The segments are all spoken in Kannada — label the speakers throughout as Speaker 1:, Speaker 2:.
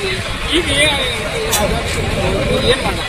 Speaker 1: 一米二，好像是五米长的。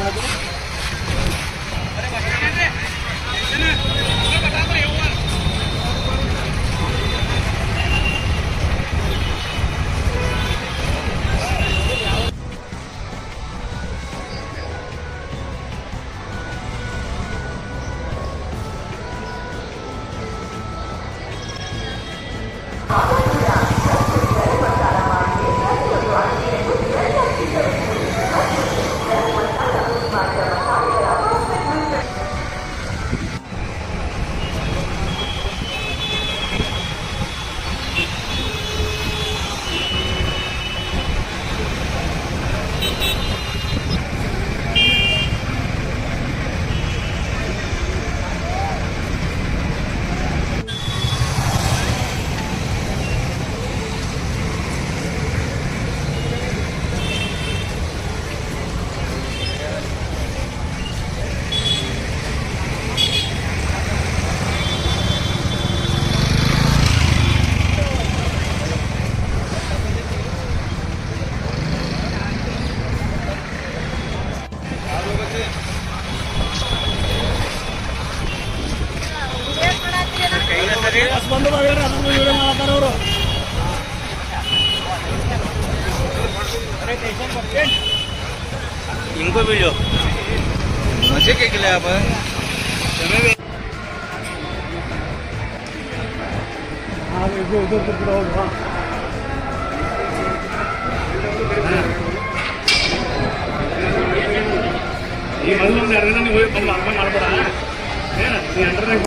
Speaker 1: আপনাদের
Speaker 2: ಈಗ ಏನ್ ಏನ್ ಮಾಡ
Speaker 3: इनको भी लो मजे के लिए आप
Speaker 2: ಈ ಮಲ್ಲೊಂದು ಎರಡು ದಿನ ನೀವು ಹೋಗಿ ಬಂದು ಅರ್ಥ ಮಾಡ್ಬೇಡ ಏನ ನೀ ಅಂಡರ್ನಾಗ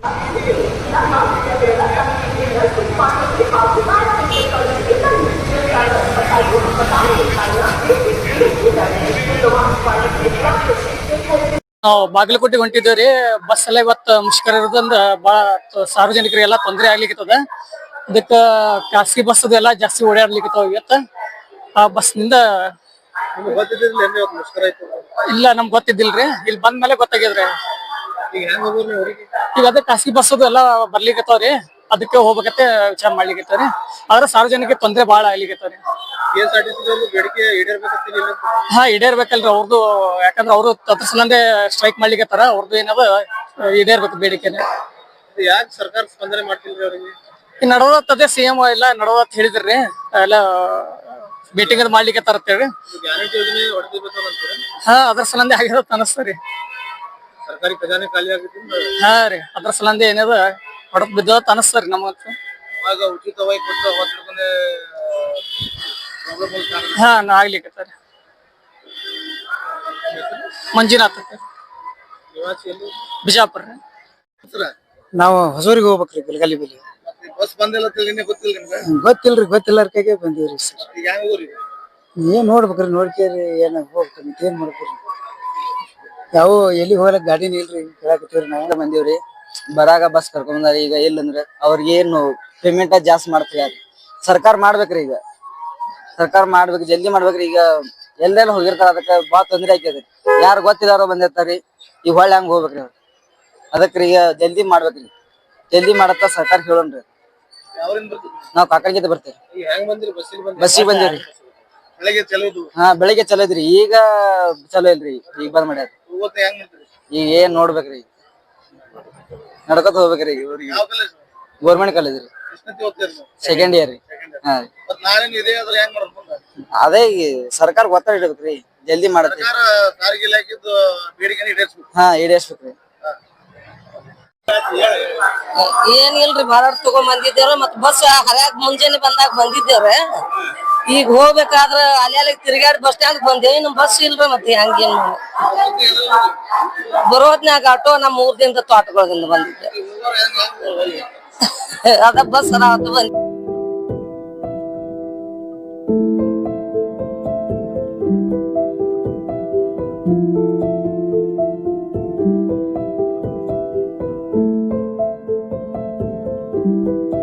Speaker 1: ನಾವು ಬಾಗಲಕೋಟೆ ಹೊಂಟಿದ್ದೇವ್ರಿ ಬಸ್ ಎಲ್ಲ ಇವತ್ತು ಮುಷ್ಕರ ಇರೋದ್ರಿಂದ ಬಹಳ ಸಾರ್ವಜನಿಕರಿಗೆಲ್ಲ ತೊಂದರೆ ಆಗ್ಲಿಕ್ಕದ ಅದಕ್ಕೆ ಖಾಸಗಿ ಬಸ್ ಎಲ್ಲ ಜಾಸ್ತಿ ಓಡಾಡ್ಲಿಕ್ಕತ್ತಾವ ಇವತ್ತ. ಆ ಬಸ್ನಿಂದ
Speaker 3: ಇಲ್ಲ ನಮ್ಗೆ ಮುಷ್ಕರ ರೀ
Speaker 1: ಇಲ್ಲ ನಮ್ಗ್ ಗೊತ್ತಿದ್ದಿಲ್ರಿ. ಇಲ್ಲಿ ಬಂದ್ಮೇಲೆ ಗೊತ್ತಾಗ್ಯದ್ರಿ.
Speaker 3: ಈಗ ಹೆಂಗ್ ಹೊರಗೆ
Speaker 1: ಈಗ ಅದೇ ಖಾಸಗಿ ಬಸ್ ಅದು ಎಲ್ಲ ಬರ್ಲಿಕತ್ತಾವ್ರಿ. ಅದಕ್ಕೆ ಹೋಗ್ಬೇಕತ್ತೆ ವಿಚಾರ ಮಾಡ್ಲಿಕ್ಕೆ ಆದ್ರೆ ಸಾರ್ವಜನಿಕ ತೊಂದರೆ ಬಹಳ ಆಗ್ಲಿಕ್ಕೆ
Speaker 3: K S R T C ಬೇಡಿಕೆ ಈಡೇರ್ಬೇಕಂತೀನಿ ಇಲ್ಲ
Speaker 1: ಹಾ ಈಡೇರ್ಬೇಕಲ್ರಿ ಅವ್ರದ್ದು ಯಾಕಂದ್ರೆ ಅವರು ಅದ್ರ ಸಲಂದೆ ಸ್ಟ್ರೈಕ್ ಮಾಡ್ಲಿಕತ್ತಾರ ಅವ್ರದ್ದು ಏನದ ಈಡೇರ್ಬೇಕು ಬೇಡಿಕೆನೆ.
Speaker 3: ಯಾಕೆ ಸರ್ಕಾರ ಸ್ಪಂದನೆ ಮಾಡ್ತಿಲ್ರಿ ಅವರಿಗೆ?
Speaker 1: ಈ ನಡವತ್ತದೇ ಸಿಎಂ ಎಲ್ಲ ನಡವತ್ ಹೇಳಿದ್ರಿ. ಎಲ್ಲ ಮೀಟಿಂಗ್ ಅದ್ ಮಾಡ್ಲಿಕ್ಕೆ ತರತ್ತೇಳಿ
Speaker 3: ಗ್ಯಾರಂಟಿ ಯೋಜನೆ ಹೊಡೆದಿರ್ಬೇಕು ಅಂತೀರ?
Speaker 1: ಹಾ ಅದ್ರ ಸಲಂದೆ ಆಗಿರೋದ್ ಅನಸ್ತರಿ
Speaker 3: ಸರ್ಕಾರಿ ಖಜಾನೆ ಖಾಲಿ ಆಗಿದ್ದು
Speaker 1: ಹಾ ರೀ ಅದ್ರ ಸಲಂದೆ ಏನದ ಹೊಡದ್ ಬಿದ್ದ ಅನಸ್ತರಿ ರೀ
Speaker 3: ಆಗ ಉಚಿತವಾಗಿ ಕೊಟ್ಟು ಅವತ್ತಿನ ಪ್ರಾಬ್ಲಮ್ ಕಾರಣ
Speaker 1: ಹಾ ನಾ ಆಗ್ಲಿಕ್ಕೆ ಮಂಜುನಾಥ್ ಅಂತ.
Speaker 3: ನಿವಾಸಿ ಎಲ್ಲಿ?
Speaker 1: ಬಿಜಾಪುರ ರೀ.
Speaker 4: ನಾವು ಹೊಸೂರಿಗೆ ಹೋಗ್ಬೇಕ್ರಿ ಬೆಳಗಾಲಿ ಬೆಲೆ
Speaker 3: ಮತ್ತೆ ಬಸ್ ಬಂದಿಲ್ಲ ಅಂತ ನಿನ್ನೆ ಗೊತ್ತಿಲ್ಲ ನಿಮ್ಗೆ?
Speaker 4: ಗೊತ್ತಿಲ್ರಿ ಗೊತ್ತಿಲ್ಲಾರ ಕೈಗೆ ಬಂದೀವ್ರಿ ಸರ್.
Speaker 3: ಈಗ ಹೋಗ್ರಿ
Speaker 4: ಏನ್ ನೋಡ್ಬೇಕ್ರಿ ನೋಡ್ಕೇರಿ ಏನ ಹೋಗ್ತೀನಿ ಮತ್ತೆ ಏನ್ ಮಾಡ್ಬೇಕ್ರಿ? ಯಾವ ಎಲ್ಲಿ ಹೋಗಕ್ ಗಾಡಿ ಇಲ್ರಿ ಕೇಳಾಕತ್ತೀವ್ರಿ ನಾವೆಲ್ಲ
Speaker 5: ಬಂದೀವ್ರಿ? ಬರಾಗ ಬಸ್ ಕರ್ಕೊಂಡ್ಬಂದಾರ ಈಗ ಇಲ್ಲಂದ್ರ ಅವ್ರಿಗೆ ಏನು ಪೇಮೆಂಟ್ ಜಾಸ್ತಿ ಮಾಡ್ತೀವಿ ಸರ್ಕಾರ ಮಾಡ್ಬೇಕ್ರಿ ಈಗ. ಸರ್ಕಾರ ಮಾಡ್ಬೇಕು ಜಲ್ದಿ ಮಾಡ್ಬೇಕ್ರಿ. ಈಗ ಎಲ್ಲೆಲ್ಲ ಹೋಗಿರ್ತಾರ ಅದಕ್ಕ ಬಾಳ ತೊಂದ್ರೆ ಆಯ್ತದ. ಯಾರು ಗೊತ್ತಿದಾರೋ ಬಂದಿರ್ತಾರಿ ಈಗ ಹೊಳ್ಳಿ ಹಂಗ ಹೋಗ್ಬೇಕ್ರಿ ಅವ್ರು. ಅದಕ್ರಿ ಈಗ ಜಲ್ದಿ ಮಾಡ್ಬೇಕ್ರಿ. ಜಲ್ದಿ ಮಾಡತ್ತ ಸರ್ಕಾರ ಹೇಳೋಣ್ರಿ. ನಾವ್ ಕಾಕಡ್ಗಿಂದ ಬರ್ತೇವೆ.
Speaker 3: ಬಸ್ಸಿಗೆ
Speaker 5: ಬಂದೇವ್ರಿ. ಹಾ ಬೆಳಿಗ್ಗೆ ಚಲೋ ಇದ್ರಿ. ಈಗ ಚಲೋ ಇಲ್ರಿ. ಈಗ ಬಂದ್ ಮಾಡ್ಯಾರ
Speaker 3: ಇವತ್ತು ಹೆಂಗ್ ಮಾಡ್ತೀರಿ
Speaker 5: ಈಗ ಏನ್ ನೋಡ್ಬೇಕ್ರಿ? ನಡ್ಕೊತ ಹೋಗ್ಬೇಕ್ರಿ ಈಗ
Speaker 3: ಯಾವ ಕಾಲೇಜ್
Speaker 5: ಗೌರ್ಮೆಂಟ್ ಕಾಲೇಜ್ ರೀ.
Speaker 3: ಎಷ್ಟನೇ ಓದ್ತೀರಿ ನೀವು?
Speaker 5: ಸೆಕೆಂಡ್ ಇಯರ್ ರೀ. ಹಾ ರೀ.
Speaker 3: ಮತ್ ನಾಳೆ ಇದೇ ಆದ್ರೆ ಹೆಂಗ್ ಮಾಡೋದು
Speaker 5: ಅದೇ ಈ ಸರ್ಕಾರ ಒತ್ತಡ ಇಡ್ಬೇಕ್ರಿ. ಜಲ್ದಿ ಮಾಡ್ತೀವಿ
Speaker 3: ಸರ್ಕಾರ ಸಾರಿಗೆ ಇಲಾಖೆದ್ದು ಬೇಡಿಕೆನ ಈಡೇರಿಸ್ಬೇಕು.
Speaker 5: ಹಾ ಈಡೇರ್ಸ್ಬೇಕ್ರಿ.
Speaker 6: ಏನಿಲ್ರಿ ಮಾರಾಟ ತಗೊಂಡ್ ಬಂದಿದ್ದೇವ್ರ ಮತ್ ಬಸ್ ಹರ್ಯಾಗ ಮುಂಜಾನೆ ಬಂದಾಗ ಬಂದಿದ್ದೇವ್ರ. ಈಗ ಹೋಗ್ಬೇಕಾದ್ರ ಅಲ್ಲಿ ತಿರ್ಗಾಡಿ ಬಸ್ ಸ್ಟ್ಯಾಂಡ್ ಬಂದೇವಿ. ನಮ್ ಬಸ್ ಇಲ್ರಿ ಮತ್ತೆ ಹಂಗೇನ್ ಬರೋದ್ನಾಗ ಆಟೋ ನಮ್ ಊರ್ದಿಂದ ತೋಟಗಳಿಂದ ಬಂದಿದ್ದೆ. ಅದ ಬಸ್ ಅದ ಬಂದ್
Speaker 7: Thank you.